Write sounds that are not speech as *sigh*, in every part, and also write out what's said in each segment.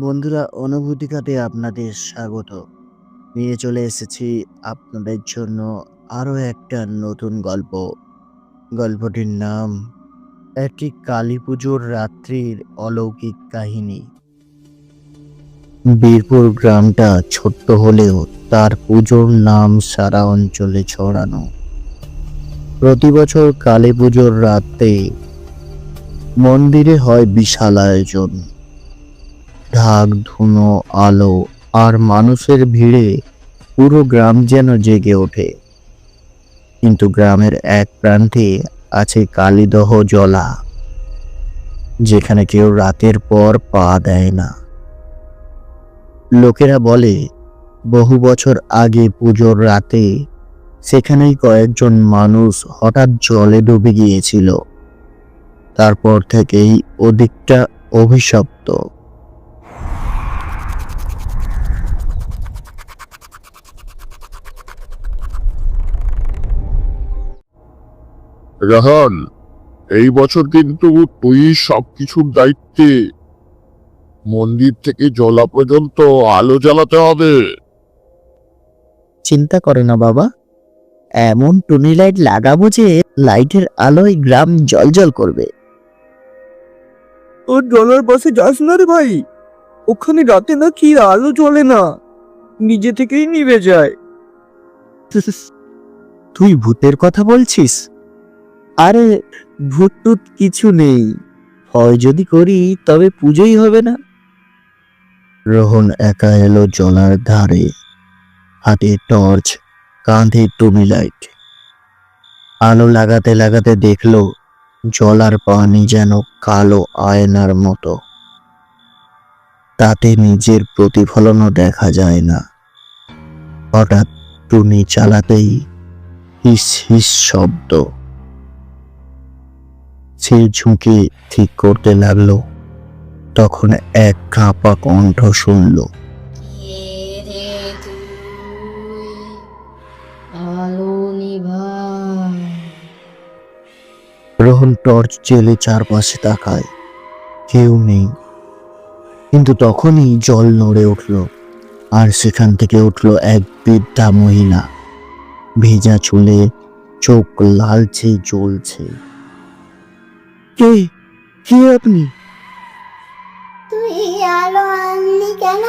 বন্ধুরা, অনুভূতি খাতে আপনাদের স্বাগত। নিয়ে চলে এসেছি আপনাদের জন্য আরও একটা নতুন গল্প। গল্পটির নাম, একটি কালী পুজোর রাত্রির অলৌকিক কাহিনী। বীরপুর গ্রামটা ছোট্ট হলেও তার পুজোর নাম সারা অঞ্চলে ছড়ানো। প্রতি বছর কালী পুজোর রাতে মন্দিরে হয় বিশাল আয়োজন। ঢাক, ধুনো, আলো আর মানুষের ভিড়ে পুরো গ্রাম যেন জেগে ওঠে। কিন্তু গ্রামের এক প্রান্তে আছে কালীদহ জলা যেখানে কেউ রাতের পর পা দেয় না। লোকেরা বলে, বহু বছর আগে পুজোর রাতে সেখানেই কয়েকজন মানুষ হঠাৎ জলে ডুবে গিয়েছিল। তারপর থেকেই ওদিকটা অভিশপ্ত। রাহান এই বছর কিন্তু তুই সবকিছুর দায়িত্বে। মন্দির থেকে জলা পর্যন্ত আলো জ্বালাতে হবে। চিন্তা করে না বাবা। এমন টুনি লাইট লাগাবো যে লাইটের আলোয় গ্রাম জলজল করবে। ও জলের পাশে যাস না রে ভাই। ওখানে রাতে না কি আলো জ্বলে না। নিজে থেকেই নিভে যায়। *laughs* তুই ভূতের কথা বলছিস? আরে, ভুতটুত কিছু নেই। হয় যদি করি, তবে পুজোই হবে না। রোহন একা এলো জলার ধারে। হাতে টর্চ, কাঁধে টুমি লাইট আলো লাগাতে লাগাতে দেখল, জলার পানি যেন কালো আয়নার মতো। তাতে নিজের প্রতিফলনও দেখা যায় না। হঠাৎ টুনি চালাতেই হিস হিস শব্দ। সে ঝুঁকে ঠিক করতে লাগল তখন এক কাঁপা কণ্ঠ শুনল। রোহন টর্চ জেলে চারপাশে তাকায়। কেউ নেই। কিন্তু তখনই জল নড়ে উঠল আর সেখান থেকে উঠল এক বৃদ্ধা মহিলা। ভেজা চুলে চোখ লালচে জ্বলছে। কে কে আপনি? তুই আলো আনলি কেন?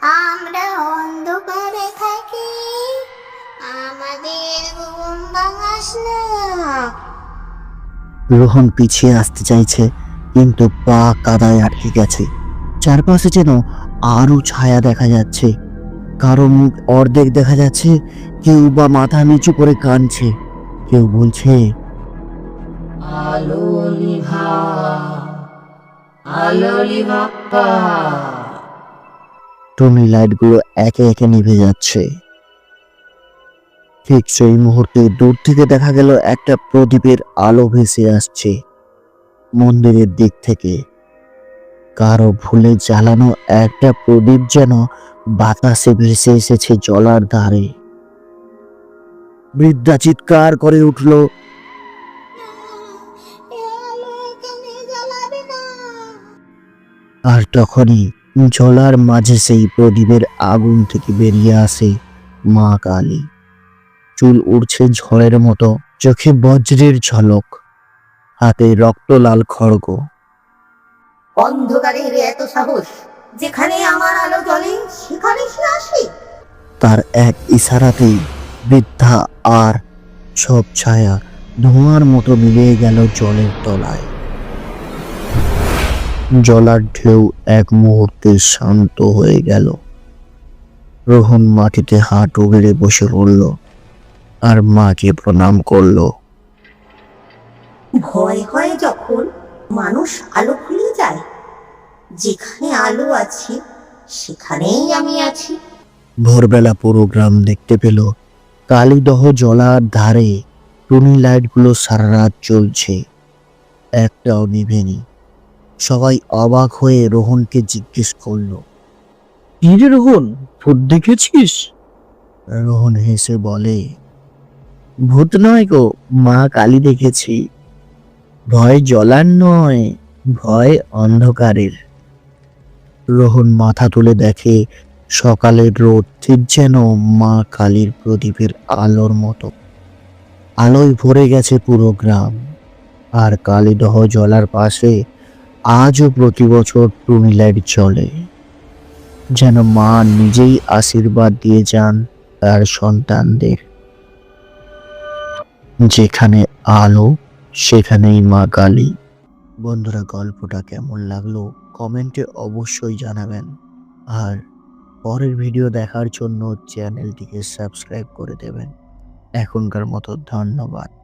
আমরা অন্ধকারে থাকি। আমাদের ঘুম ভাঙাস না। রোহন পিছিয়ে আসতে চাইছে কিন্তু পা কাদায় আটকে গেছে। চারপাশে যেন আরও ছায়া দেখা যাচ্ছে। কারও মুখ অর্ধেক দেখা যাচ্ছে কেউ বা মাথা নিচু করে কাঁদছে। কেউ বলছে আলো নিভা আলো নিভাপ্পা টুনি লাইটগুলো একে একে নিভে যাচ্ছে। ঠিক সেই মুহূর্তে দূর থেকে দেখা গেল একটা প্রদীপের আলো ভেসে আসছে মন্দিরের দিক থেকে। কারও ভুলে জ্বালানো একটা প্রদীপ যেন বাতাসে ভেসে এসেছে জলার ধারে। বৃদ্ধা চিৎকার করে উঠল আর তখনই জলার মাঝে সেই প্রদীপের আগুন থেকে বেরিয়ে আসে মা কালী। চুল উড়ছে ঝড়ের মতো চোখে বজ্রের ঝলক হাতে রক্ত লাল খড়গ। অন্ধকারের এত সাহস যেখানে আমার আলো জ্বলে সেখানে সে আসে? তার এক ইশারাতেই বৃদ্ধা আর সব ছায়া ধোঁয়ার মতো মিলিয়ে গেল জলের তলায়। জলার ঢেউ এক মুহূর্তে শান্ত হয়ে গেল। রোহন মাটিতে হাঁটু গেড়ে বসে পড়ল আর মাকে প্রণাম করল। ভয় হয় যখন মানুষ আলো খুলে যায়। যেখানে আলো আছে সেখানেই আমি আছি। ভোরবেলা পুরো গ্রাম দেখতে পেল কালীদহ জলার ধারে টুনি লাইটগুলো সারা রাত চলছে একটাও নিভেনি। সবাই অবাক হয়ে রোহনকে জিজ্ঞেস করল কি রে রোহন ভূত দেখেছিস? রোহন হেসে বলে ভূত নয় গো মা কালী দেখেছি। ভয় জলার নয় ভয় অন্ধকারের। রোহন মাথা তুলে দেখে সকালের রোদ ঠিক যেন মা কালীর প্রদীপের আলোর মতো। আলোয় ভরে গেছে পুরো গ্রাম আর কালীদহ জলার পাশে আজও প্রতি বছর টুনি লাইট জ্বলে। যেন মা নিজেই আশীর্বাদ দিয়ে যান তার সন্তানদের। যেখানে আলো, সেখানেই মা কালী। বন্ধুরা, গল্পটা কেমন লাগল কমেন্টে অবশ্যই জানাবেন। আর পরের ভিডিও দেখার জন্য চ্যানেলটিকে সাবস্ক্রাইব করে দেবেন। এখনকার মতো ধন্যবাদ।